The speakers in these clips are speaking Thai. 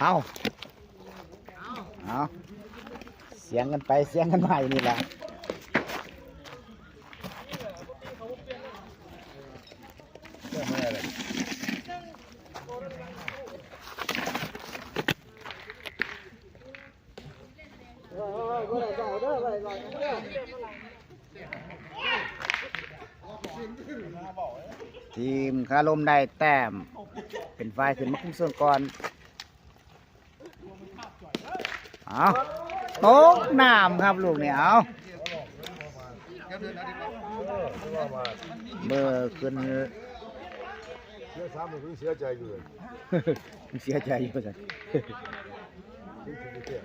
เอาเอาเสียงกันไปเสียงกันมาอยู่นี่แหละทีมคาลมได้แต้ม เป็นฝ่ายขึ้นมาคุ้มส่วนก่อน เอาตกน้ำครับลูกนี่เอาเบอร์ขึ้นเสียสามเพิ่งเสียใจอยู่เลยเสียใจอยู่สันเพิ่งถึงเสีย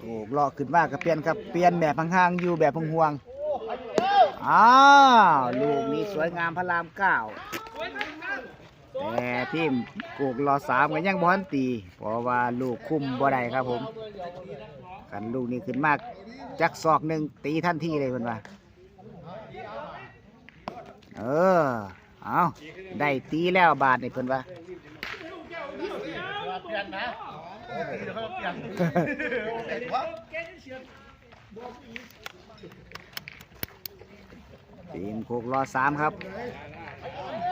โอ้เลาะขึ้นมากก็เปลี่ยนครับ เปลี่ยนแบบห่างๆอยู่แบบห่วงๆ อ้าวลูกนี้สวยงามพระรามเก้าแต่ทีมกูกรอสามก็ยังบอลตี เพราะว่าลูกคุมบ่ได้ครับผมกันลูกนี้ขึ้นมากจักศอกหนึ่งตีทันทีเลยเพิ่นว่าเออเอาได้ตีแล้วบาทนี่เพิ่นว่า ทีมโคกรอสามครับ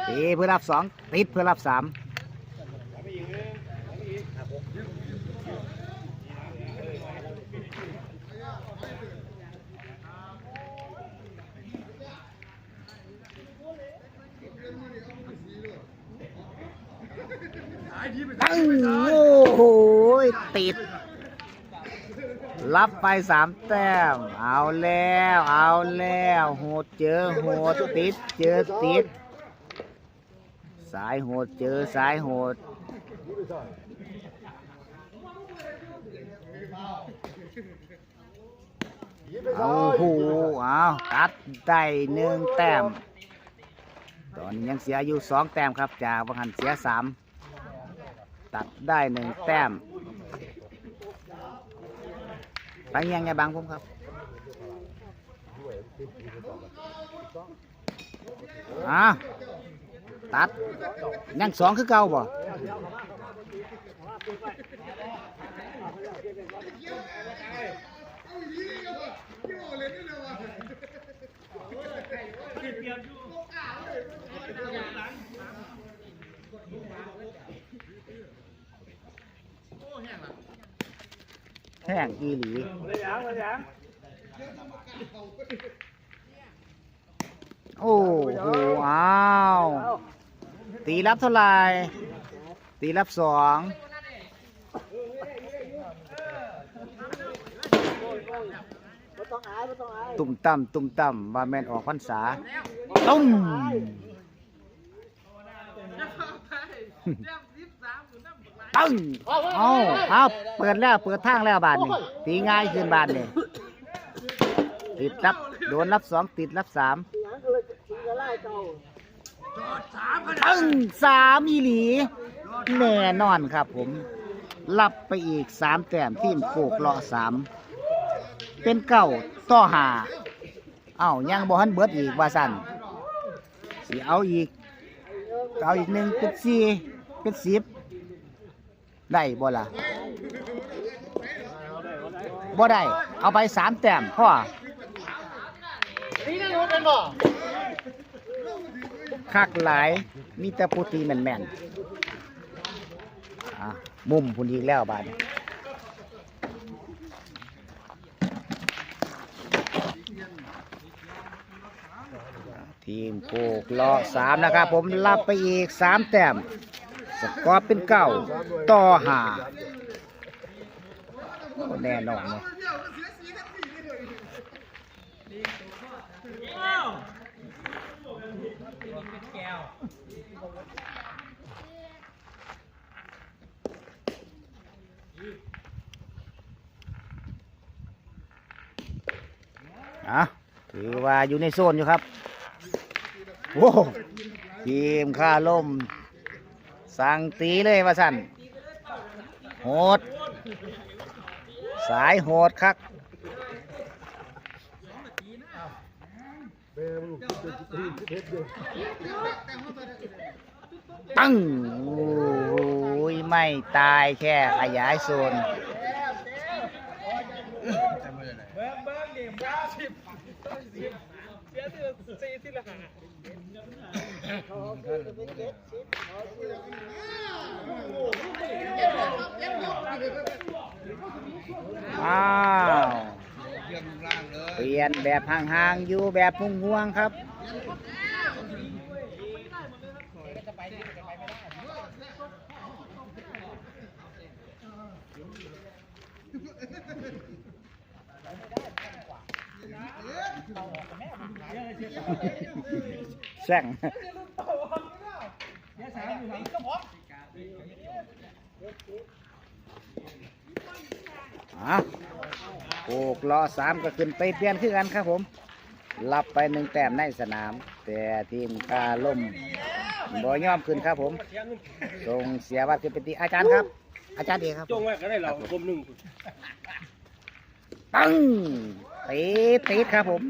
ตีเพื่อรับสองติดเพื่อรับสามตั้งโอ้โหติด รับไปสามแต้ม เอาแล้ว เอาแล้วโหดเจอโหดติด เจอติด สายโหดเจอสายโหด เอาหูเอาตัดได้หนึ่งแต้ม ตอนนี้ยังเสียอยู่สองแต้มครับ จากบังหันเสียสาม ตัดได้หนึ่งแต้ม ไปยังไงบางผมครับอะตัด ยังสองคือเก่าบ่ แห้งอีหลีโอ้โหอ้าวตีรับเท่าไหร่ตีรับสองตุ่มต่ำตุ่มต่ำว่าแมนออกพรรษาตุ้ม ตึ้งเอาเอาเปิดแล้วเปิดทางแล้วบาทนี่ตีง่ายขึ้นบาทนี่ติดรับโดนรับสองติดรับสามตึ้งสามอีหลี แน่นอนครับผมรับไปอีกสามแต้มทีมโกกเลาะสามเป็นเก้าต่อหาเอ้ายังบ่ทันเบิดอีกว่าสั่นสิเอาอีกเอาอีกหนึ่งเป็นสี่เป็นสิบ ได้บ่ล่ะบ่ได้ เอาไปสามแต้มพ่อคักหลายมีแต่ผู้ตีแม่นๆอะมุมพุ่นอีกแล้วบาดนี้ทีมโกกเลาะสามนะครับ ผมรับไปอีกสามแต้ม สกอร์เป็นเก้าต่อหาแน่นอนเลยอะถือว่าอยู่ในโซนอยู่ครับ โอ้ทีมข้าล่ม สั่งตีเลยว่าสั่นโหด สายโหดครับตั้งโอ้ยไม่ตายแค่ขยายโซน อ้าวเปลี่ยนแบบห่างๆอยู่แบบพุ่งห่วงครับ แซงอะโอกล้อสามก็ขึ้นไปเปลี่ยนขึ้นกันครับผมรับไปหนึ่งแต้มในสนาม แต่ทีมกาล่มบ่ยอมขึ้นครับผมส่งเสียวัดขึ้นไปตีอาจารย์ครับ อาจารย์เอกครับจงไว้ก็ได้เรากลมหนึ่งปังตีติดครับผม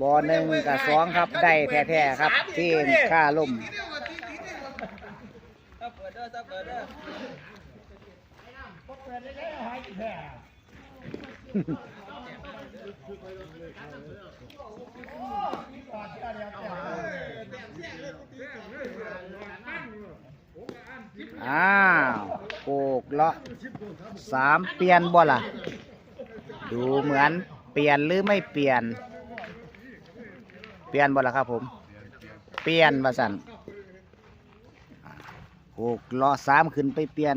บอหนึ่งกับสองครับได้แท้ๆครับ ทีมข้าล่มถ้าเปิดเด้อถ้าเปิดเด้ออ้าวโกกเลาะสามเปลี่ยนบ่ล่ะ ดูเหมือนเปลี่ยนหรือไม่เปลี่ยน เปลี่ยนบ่ละครับผม เปลี่ยนว่าสันโกกเลาะสามขึ้นไปเปลี่ยน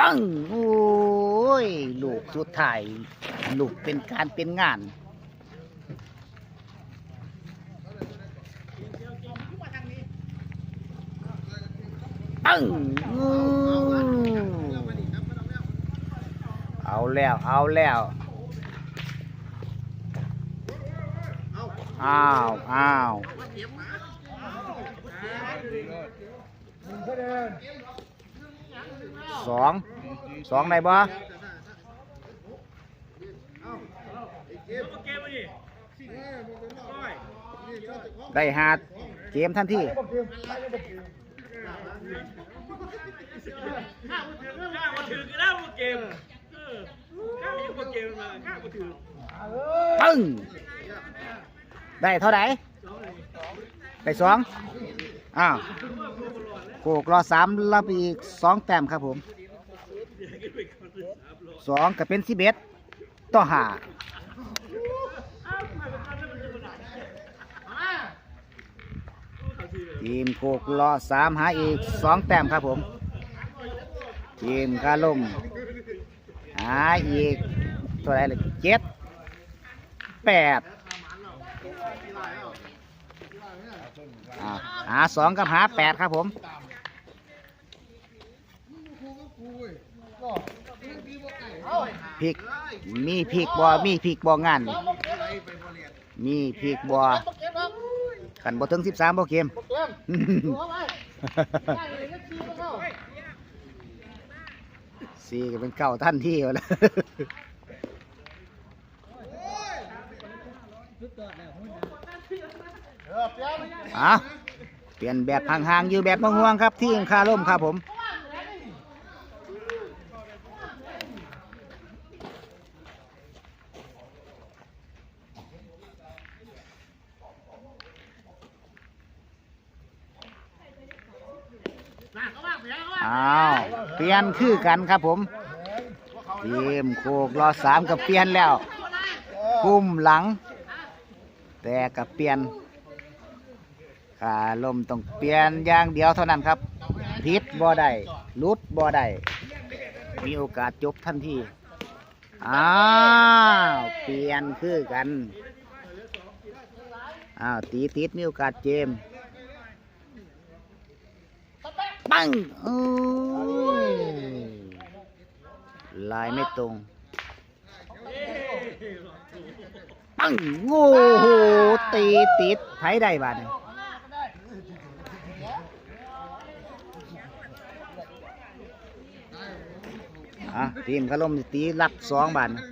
ตั้งโอ้ย ลูกสุดท้าย ลูกเป็นการเป็นงาน งเอาแล้ว เอาแล้ว อ้าว อ้าวสอง สองได้บ่ได้หาดเกมทันที่ ข้ามาถือกันแล้วเกมข้ายังมาเกมมาข้ามาถือปึ้งได้เท่าไหร่ได้สองอ้าวโกกรอสามรับไปอีกสองแต้มครับผมสองก็เป็นสิบเอ็ดต่อห้า ทีมโกกรอสามหาอีกสองแต้มครับผม ทีมกาลมหาอีกเท่าไรเลยเจ็ดแปดอ่าหาสองกับหาแปดครับผมพริกมีพริกบ่มีพริกบ่งาน มีพริกบ่ขันบ่ถึงสิบสามบ่เกม สี่ก็เป็นเก่าท่านที่แล้วอะเปลี่ยนแบบห่างๆอยู่แบบม่วงครับที่คาร่มครับผม อ้าวเปลี่ย นคือกันครับผมทีมโคกรอสามกับเปลี่ยนแล้วคุ้มหลัง แต่กับเปลี่ยนขาลมต้องเปลี่ยนอย่างเดียวเท่านั้นครับพิษบ่ได้ลุดบ่ได้มีโอกาสจบทันทีอ้าวเปลี่ยนคือกันอ้าวตีติดมีโอกาสเจม ปังโอ้ยลายไม่ตรง ปังโอ้โหตีติดไผได้บาดอะทีมขลุ่มตีรับสองบาทนะ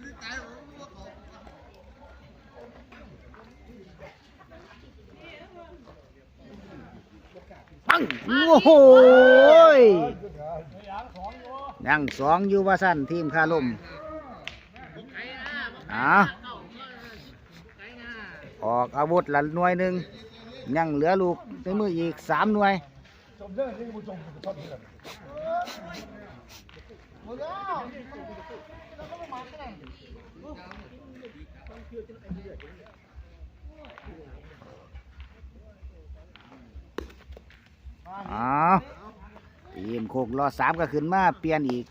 ปังโอ้โหยยังสองอยู่ว่าสั้นทีมคาลมอะออกอาวุธละหน่วยหนึ่งยังเหลือลูกในมืออีกสามหน่วย จมเด้ อ๋อทีมโคกรอสามก็ขึ้นมาเปลี่ยนอีก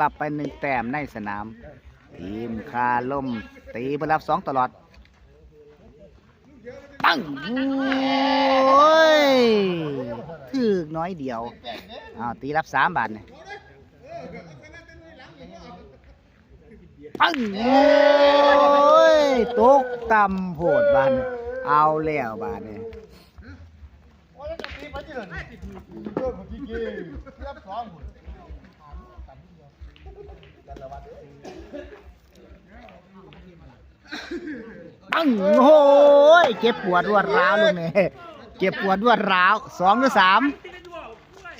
รับไปหนึ่งแต้มในสนาม ทีมคาล่มตีไปรับสองตลอด ปังโอ้ยถึกน้อยเดียวอ้าวตีรับสามบาทเนี่ยปังโอ้ยตกต่ำโหดบานเอาแล้วบานเนี่ย แล้วจะตีไปที่ไหนเด้อคนที่กี้รับสองหมดปังโอ้ยเจ็บปวดรวดร้าวลูกนี่ยเจ็บปวดรวดร้าวสองหรือสาม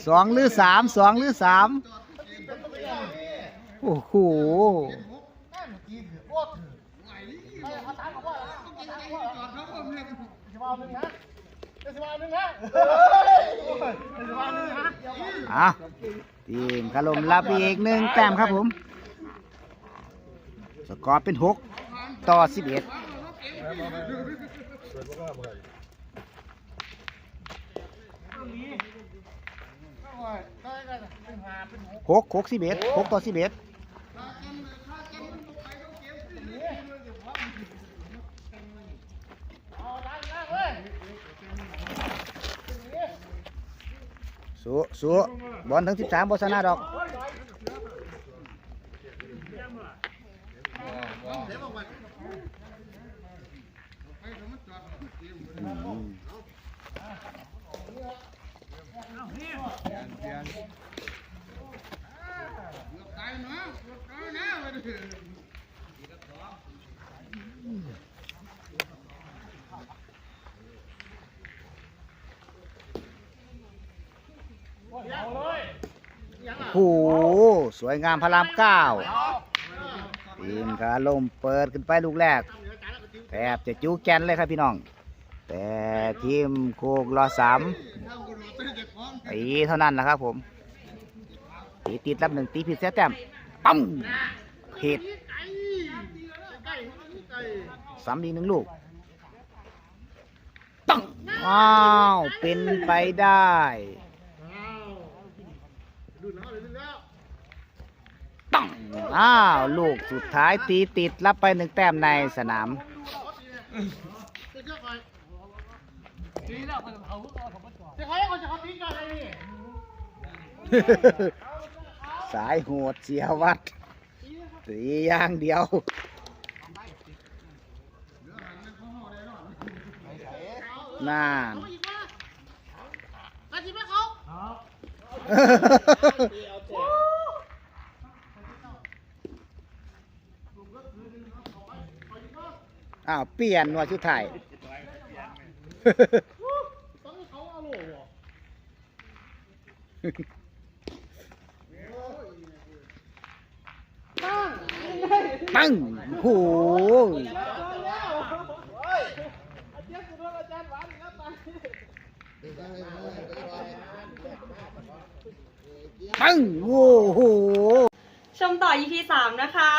สองหรือสามสองหรือสามโอ้โห อะทีมขลมรับอีกหนึ่งแต้มครับผม สกอร์เป็นหกต่อสิบเอ็ดเกิดว่าเมื่อไหร่หกหกสิบเอ็ดหกต่อสิบเอ็ด สู้สู้บอลถึงสิบสามบอลชนะดอก โอ้โหสวยงามพระรามเก้าทีมขาลมเปิดขึ้นไปลูกแรกแทบจะจูแกนเลยครับพี่น้อง แต่ทีมโคกรอสามตีเท่านั้นแหละครับผมตีติดรับหนึ่งตีผิดเสียแต้มปั๊มผิดซ้ำอีหนึ่งลูกตั้งว้าว เป็นไปได้ ตั้ง อ้าวลูกสุดท้ายตีติดรับไปหนึ่งแต้มในสนาม สายโหดเสียวัดสีอย่างเดียวนาน อ้าวเปลี่ยนหน่วยชุดไทยปังโอ้โหปังโอ้โห ชมต่อ EP 3 นะคะ